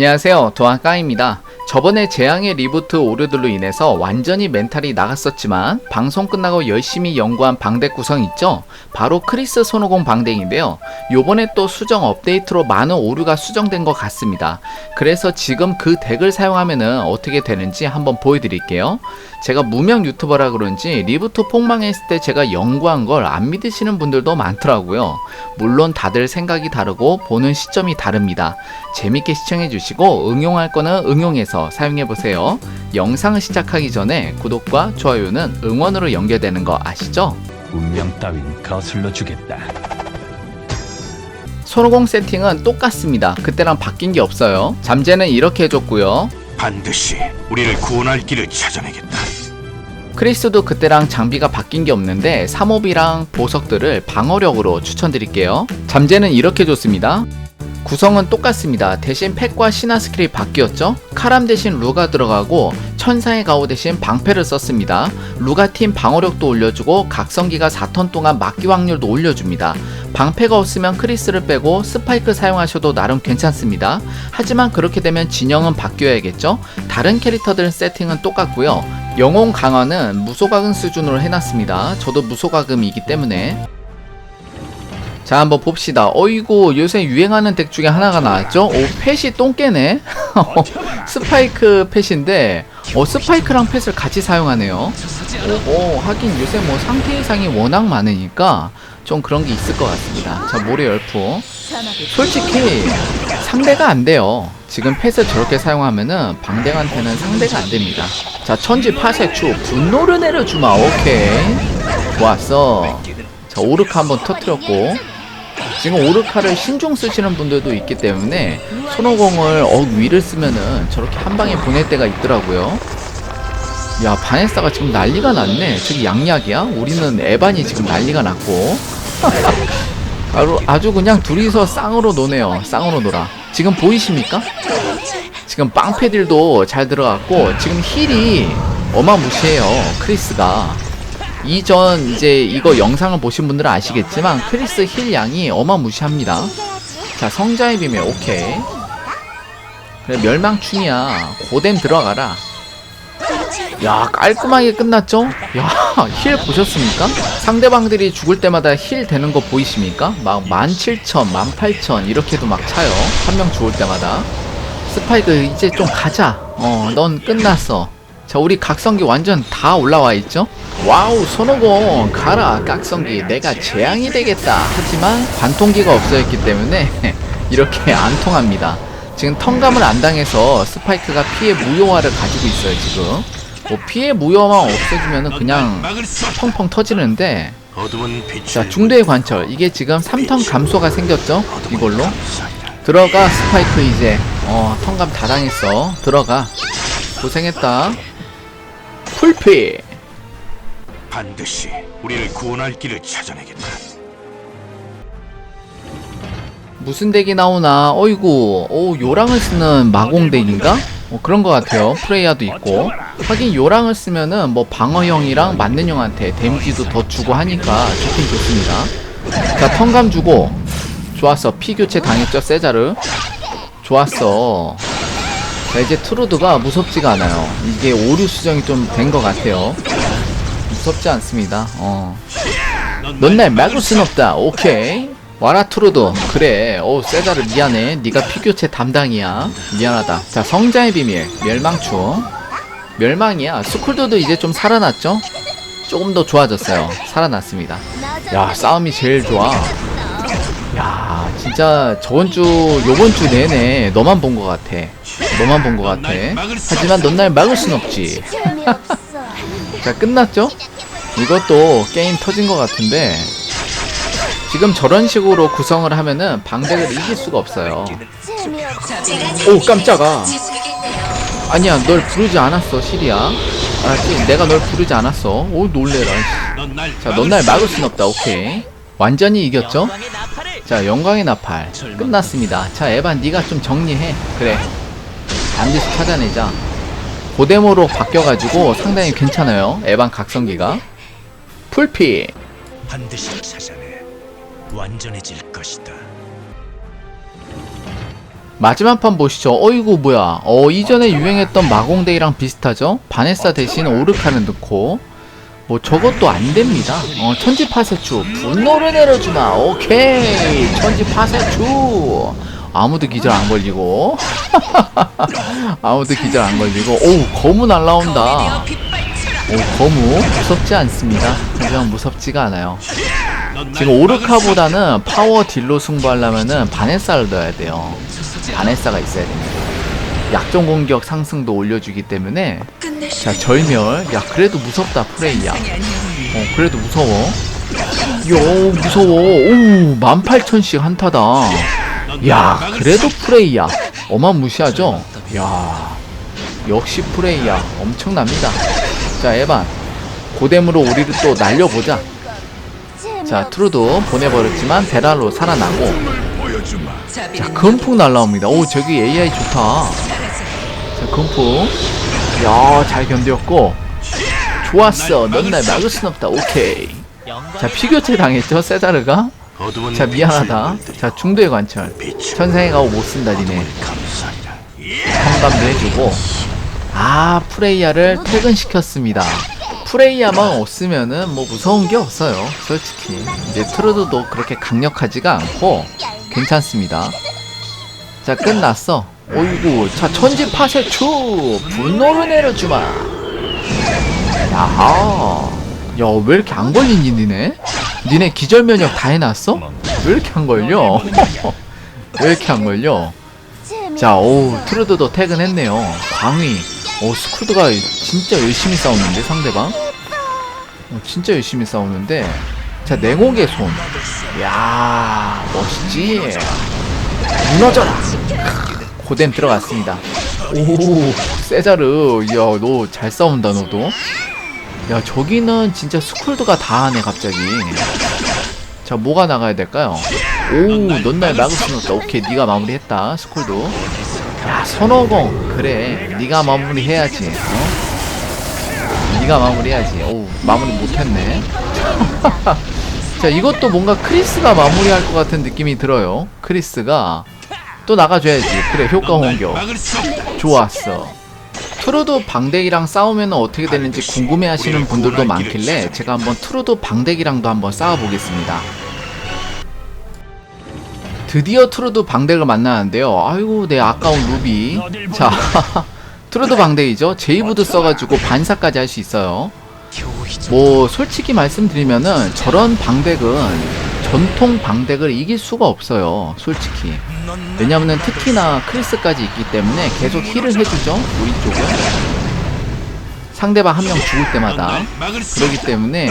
안녕하세요. 도안깡입니다. 저번에 재앙의 리부트 오류들로 인해서 완전히 멘탈이 나갔었지만 방송 끝나고 열심히 연구한 방덱 구성 있죠? 바로 크리스 손오공 방덱인데요. 요번에 또 수정 업데이트로 많은 오류가 수정된 것 같습니다. 그래서 지금 그 덱을 사용하면은 어떻게 되는지 한번 보여드릴게요. 제가 무명 유튜버라 그런지 리부트 폭망했을 때 제가 연구한 걸 안 믿으시는 분들도 많더라고요 물론 다들 생각이 다르고 보는 시점이 다릅니다 재밌게 시청해 주시고 응용할 거는 응용해서 사용해 보세요. 영상을 시작하기 전에 구독과 좋아요는 응원으로 연결되는 거 아시죠? 운명 따윈 거슬러 주겠다. 손오공 세팅은 똑같습니다. 그때랑 바뀐 게 없어요. 잠재는 이렇게 해줬고요. 반드시 우리를 구원할 길을 찾아내겠다. 크리스도 그때랑 장비가 바뀐 게 없는데 3옵이랑 보석들을 방어력으로 추천드릴게요. 잠재는 이렇게 줬습니다. 구성은 똑같습니다. 대신 팩과 신화 스킬이 바뀌었죠? 카람 대신 루가 들어가고 천상의 가오 대신 방패를 썼습니다. 루가 팀 방어력도 올려주고 각성기가 4턴 동안 막기 확률도 올려줍니다. 방패가 없으면 크리스를 빼고 스파이크 사용하셔도 나름 괜찮습니다. 하지만 그렇게 되면 진영은 바뀌어야겠죠? 다른 캐릭터들 세팅은 똑같고요. 영웅 강화는 무소각음 수준으로 해놨습니다. 저도 무소각음이기 때문에. 자 한번 봅시다. 어이구 요새 유행하는 덱 중에 하나가 나왔죠? 오 펫이 똥개네? 스파이크 펫인데 어 스파이크랑 펫을 같이 사용하네요. 오, 오 하긴 요새 뭐 상태 이상이 워낙 많으니까 좀 그런 게 있을 것 같습니다. 자 모래 열풍. 솔직히 상대가 안 돼요 지금 펫을 저렇게 사용하면은 방댕한테는 상대가 안 됩니다 자 천지 파쇄추 분노를 내려주마 오케이 좋았어 자 오르카 한번 터트렸고 지금 오르카를 신중 쓰시는 분들도 있기 때문에 손오공을 억 위를 쓰면은 저렇게 한 방에 보낼 때가 있더라고요. 야 바네사가 지금 난리가 났네. 저기 양약이야? 우리는 에반이 지금 난리가 났고. 아주 그냥 둘이서 쌍으로 노네요. 쌍으로 놀아. 지금 보이십니까? 지금 빵패들도 잘 들어갔고 지금 힐이 어마무시해요. 크리스가. 이전 이제 이거 영상을 보신 분들은 아시겠지만 크리스 힐 양이 어마무시합니다. 자 성자의 비밀 오케이. 그래 멸망충이야. 고뎀 들어가라. 야 깔끔하게 끝났죠? 야 힐 보셨습니까? 상대방들이 죽을 때마다 힐 되는 거 보이십니까? 막 17,000, 18,000 이렇게도 막 차요. 한 명 죽을 때마다. 스파이크 이제 좀 가자. 어, 넌 끝났어. 자, 우리 각성기 완전 다 올라와 있죠? 와우, 손오공 가라, 각성기. 내가 재앙이 되겠다. 하지만 관통기가 없어졌기 때문에 이렇게 안 통합니다. 지금 턴감을 안 당해서 스파이크가 피해 무효화를 가지고 있어요, 지금. 뭐 피해 무효화만 없애주면은 그냥 펑펑 터지는데 자 중도의 관철. 이게 지금 3턴 감소가 생겼죠? 이걸로. 들어가 스파이크 이제. 어 턴감 다 당했어. 들어가. 고생했다. 풀피. 반드시 우리를 구원할 길을 찾아내겠다. 무슨 덱이 나오나? 어이구 오 요랑을 쓰는 마공 덱인가? 어, 그런 것 같아요. 프레이아도 있고. 하긴 요랑을 쓰면은 뭐 방어형이랑 맞는 형한테 데미지도 더 주고 하니까 좋긴 좋습니다. 자 턴감 주고. 좋았어. 피 교체 당했죠 세자르 좋았어. 자 이제 트루드가 무섭지가 않아요. 이게 오류 수정이 좀 된 것 같아요. 무섭지 않습니다. 어 넌 날 막을 순 없다. 오케이 와라 트루드 그래. 오 세자르 미안해. 네가 피교체 담당이야. 미안하다. 자 성자의 비밀. 멸망충 멸망이야. 스쿨도도 이제 좀 살아났죠? 조금 더 좋아졌어요. 살아났습니다. 야 싸움이 제일 좋아. 야 진짜 저번 주 요번 주 내내 너만 본 것 같아. 너만 본 것 같아. 하지만 넌 날 막을 순 없지. 자 끝났죠? 이것도 게임 터진 것 같은데 지금 저런 식으로 구성을 하면은 방백을 이길 수가 없어요. 오 깜짝아. 아니야 널 부르지 않았어 시리야. 알았지? 내가 널 부르지 않았어. 오 놀래라. 자 넌 날 막을 순 없다. 오케이. 완전히 이겼죠? 자 영광의 나팔 끝났습니다. 자 에반 네가 좀 정리해. 그래. 반드시 찾아내자. 고데모로 바뀌어가지고 상당히 괜찮아요. 에반 각성기가. 풀피. 반드시 찾아내 완전해질 것이다. 마지막 판 보시죠. 어이구 뭐야. 어 이전에 유행했던 마공데이랑 비슷하죠. 바네사 대신 오르카는 넣고 뭐 저것도 안 됩니다. 어 천지 파세추 분노를 내려주마. 오케이 천지 파세추. 아무도 기절 안 걸리고 아무도 기절 안 걸리고 오 거무 날라온다. 오 거무 무섭지 않습니다. 하지만 무섭지가 않아요. 지금 오르카보다는 파워 딜로 승부하려면은 바네사를 넣어야 돼요. 바네사가 있어야 됩니다. 약점 공격 상승도 올려주기 때문에. 자 절멸. 야 그래도 무섭다 프레이야. 어 그래도 무서워. 요 무서워. 오 18,000씩 한타다. 야 그래도 프레이야. 어마무시하죠? 야 역시 프레이야. 엄청납니다. 자 에반. 고뎀으로 우리를 또 날려보자 자 트루도 보내버렸지만 베랄로 살아나고. 자 금풍 날라옵니다. 오 저기 AI 좋다. 자 금풍. 야잘 견뎠고. 좋았어. 넌 날 막을 순 없다. 오케이. 자 피교체 당했죠 세자르가? 자 미안하다. 자 중도의 관철 천상에 가고 못 쓴다 니네. 상담도 해주고. 아 프레이야를 퇴근시켰습니다 프레이야만 없으면은 뭐 무서운 게 없어요. 솔직히. 이제 트루드도 그렇게 강력하지가 않고 괜찮습니다. 자 끝났어. 어이구 자 천지 파세추! 분노를 내려주마! 야하! 야왜 이렇게 안 걸리니 니네? 니네 기절 면역 다 해놨어? 왜 이렇게 안 걸려? 왜 이렇게 안 걸려? 자, 오, 트루드도 퇴근했네요. 광희. 오, 스쿠드가 진짜 열심히 싸우는데, 상대방? 어, 진짜 열심히 싸우는데. 자, 냉옥의 손. 야 멋있지? 무너져라! 고뎀 들어갔습니다. 오, 세자르. 야, 너 잘 싸운다, 너도. 야, 저기는 진짜 스쿨드가 다 하네, 갑자기. 자, 뭐가 나가야 될까요? 오, 넌 날 막을 수는 없다. 오케이, 네가 마무리했다. 스쿨도. 야, 선호공. 그래, 네가 마무리해야지. 어? 네가 마무리해야지. 오, 마무리 못했네. 자, 이것도 뭔가 크리스가 마무리할 것 같은 느낌이 들어요. 크리스가 또 나가줘야지. 그래, 효과 없다. 좋았어. 트루드 방대기랑 싸우면 어떻게 되는지 궁금해하시는 분들도 많길래 제가 한번 트루드 방대기랑도 한번 싸워보겠습니다. 드디어 트루드 방대를 만나는데요. 아이고 내 아까운 루비. 자, 트루드 방대이죠. 제이브드 써가지고 반사까지 할 수 있어요. 뭐 솔직히 말씀드리면은 저런 방덱은 전통 방덱을 이길 수가 없어요. 솔직히. 왜냐면은 특히나 크리스까지 있기 때문에 계속 힐을 해주죠. 우리 쪽은. 상대방 한 명 죽을 때마다. 없다. 때문에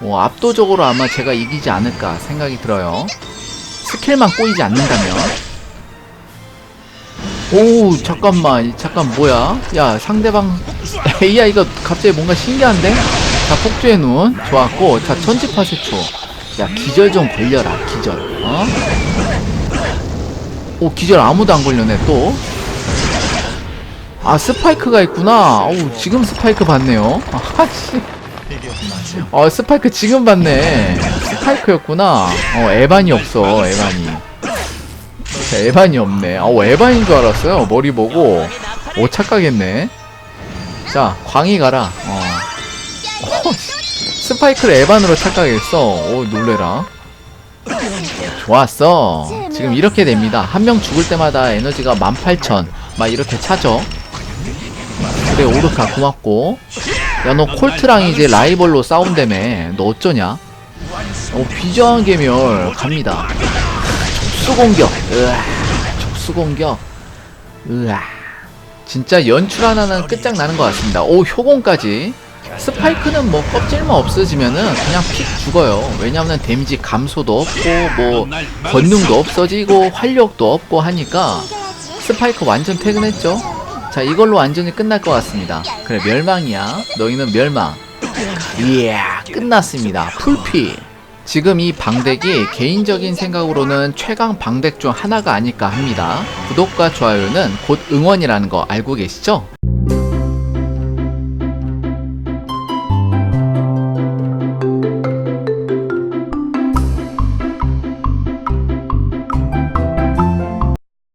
뭐 압도적으로 아마 제가 이기지 않을까 생각이 들어요. 스킬만 꼬이지 않는다면. 오 잠깐만 잠깐 뭐야? 야 상대방 AI가 갑자기 뭔가 신기한데? 자 폭주의 눈 좋았고 자 천지파세초 야 기절 좀 걸려라 기절 어? 오 기절 아무도 안 걸려네 또. 아 스파이크가 있구나. 오 지금 스파이크 봤네요. 아씨. 어 스파이크 지금 봤네. 스파이크였구나. 어 에반이 없어 에반이. 자, 에반이 없네. 어 에반인 줄 알았어요. 머리 보고. 오 착각했네. 자 광희 가라. 어. 어 씨. 스파이크를 에반으로 착각했어. 오 놀래라. 좋았어. 지금 이렇게 됩니다. 한 명 죽을 때마다 에너지가 18,000. 막 이렇게 차죠. 그래, 오르카 고맙고. 야, 너 콜트랑 이제 라이벌로 싸운다며. 너 어쩌냐? 어, 비저한 개멸 갑니다. 촉수 공격. 으아, 촉수 공격. 으아. 진짜 연출 하나는 끝장나는 것 같습니다. 오, 효공까지. 스파이크는 뭐 껍질만 없어지면은 그냥 픽 죽어요. 왜냐면 데미지 감소도 없고 뭐 권능도. 없어지고 활력도 없고 하니까 스파이크 완전 퇴근했죠. 자 이걸로 완전히 끝날 것 같습니다. 그래 멸망이야. 너희는 멸망. 이야 끝났습니다. 풀피. 지금 이 방덱이 개인적인 생각으로는 최강 방덱 중 하나가 아닐까 합니다. 구독과 좋아요는 곧 응원이라는 거 알고 계시죠?